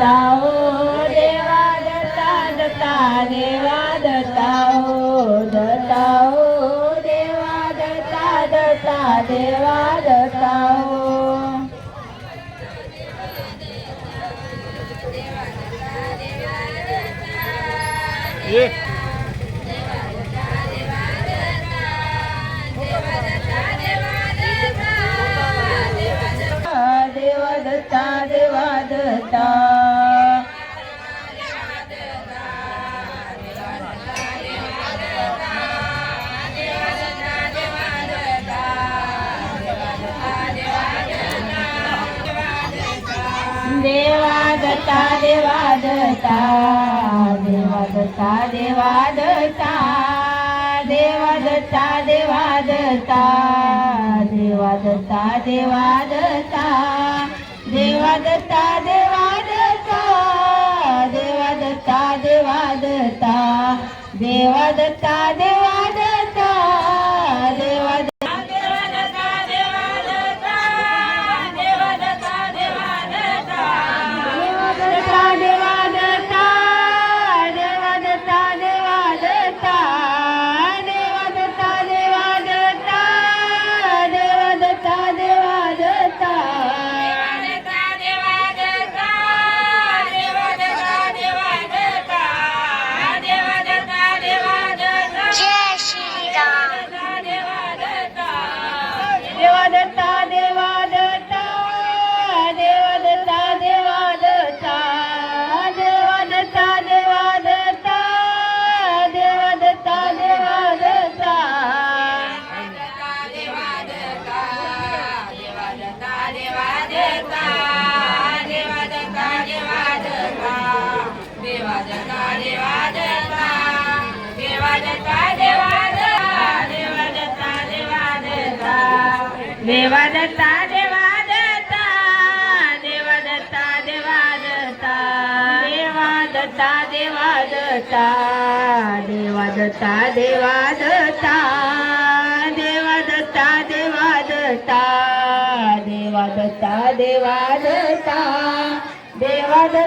दत्ता हो देवा दत्ता दत्ता देवा दत्ता हो दत्ता हो देवा दत्ता दत्ता देवा दत्ता हो। देवा दत्ता देवा दत्ता देवा दत्ता देवा दत्ता देवा दत्ता देवा दत्ता देवा दत्ता देवा दत्ता देवा दत्ता देवा दत्ता देवा दत्ता देवा दत्ता देवा दत्ता देवा दत्ता देवा दत्ता देवा दत्ता देवा दत्ता देवा दत्ता देवा दत्ता देवा दत्ता देवा दत्ता देवा दत्ता देवा दत्ता देवा दत्ता देवा दत्ता देवा दत्ता देवा दत्ता देवा दत्ता